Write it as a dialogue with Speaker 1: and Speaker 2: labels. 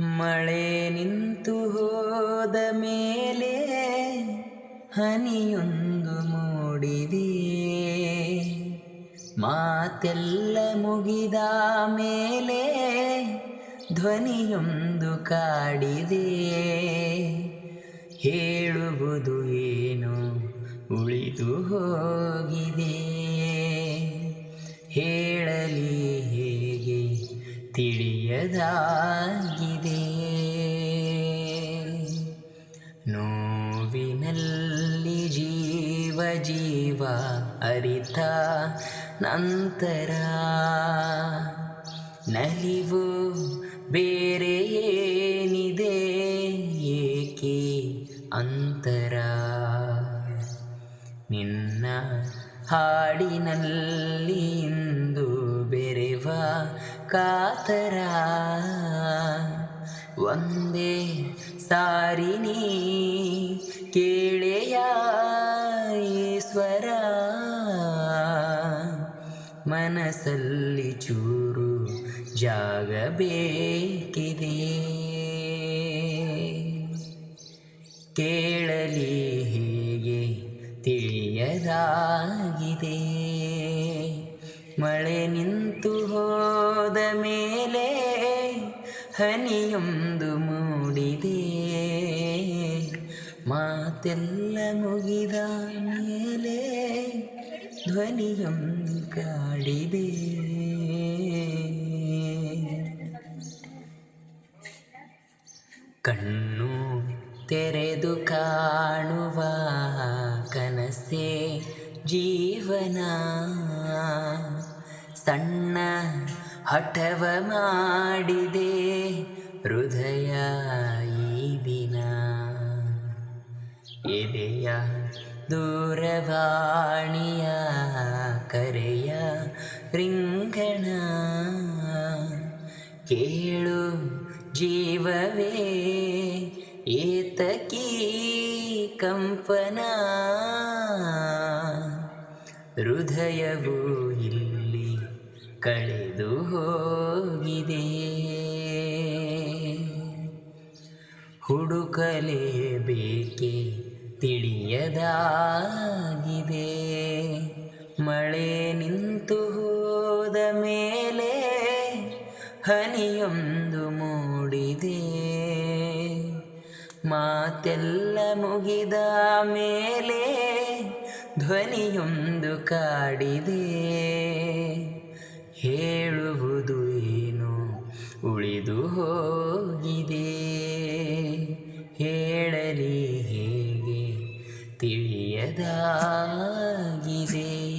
Speaker 1: ಮಳೆ ನಿಂತು ಹೋದ ಮೇಲೆ ಹನಿಯೊಂದು ಮೂಡಿದೆ. ಮಾತೆಲ್ಲ ಮುಗಿದ ಮೇಲೆ ಧ್ವನಿಯೊಂದು ಕಾಡಿದೆ. ಹೇಳುವುದು ಏನು ಉಳಿದು ಹೋಗಿದೆ. ತಿಳಿಯದಾಗಿದೆ ನೋವಿನಲ್ಲಿ ಜೀವ ಜೀವ ಅರಿತ ನಂತರ ನಲಿವು ಬೇರೆ ಏನಿದೆ? ಏಕೆ ಅಂತರ? ನಿನ್ನ ಹಾಡಿನಲ್ಲಿ ಇಂದು ಬೆರೆವ ಕಾತರ. ಒಂದೇ ಸಾರಿ ನೀ ಕೇಳೆಯ ಈಶ್ವರ. ಮನಸ್ಸಲ್ಲಿ ಚೂರು ಜಾಗಬೇಕಿದೆ. ಕೇಳಲಿ ಹೇಗೆ ತಿಳಿಯದಾಗಿದೆ. ಮಳೆ ನಿಂತು ಹನಿಯೊಂದು ಮೂಡಿದೆ ಮಾತೆಲ್ಲ ಮುಗಿದ ಮೇಲೆ ಧ್ವನಿಯೊಂದು ಕಾಡಿದೆ ಕಣ್ಣು ತೆರೆದು ಕಾಣುವ ಕನಸೆ ಜೀವನ ಸಣ್ಣ ಹಠವ ಮಾಡಿದೆ ಹೃದಯ ಈ ದಿನ. ಎದೆಯ ದೂರವಾಣಿಯ ಕರೆಯ ರಿಂಗಣ. ಕೇಳು ಜೀವವೇ ಏತಕೀ ಕಂಪನ. ಹೃದಯವು ಇಲ್ಲಿ ಕಳೆದು ಹೋಗಿದೆ. ಹುಡುಕಲೇಬೇಕೆ ತಿಳಿಯದಾಗಿದೆ. ಮಳೆ ನಿಂತು ಹೋದ ಮೇಲೆ ಹನಿಯೊಂದು ಮೂಡಿದೆ. ಮಾತೆಲ್ಲ ಮುಗಿದ ಮೇಲೆ ಧ್ವನಿಯೊಂದು ಕಾಡಿದೆ. ಹೇಳುವುದು ಏನು? ಉಳಿದು ಹೋಗಿದೆ. ಹೇಳಲಿ ಹೇಗೆ ತಿಳಿಯದಾಗಿದೆ.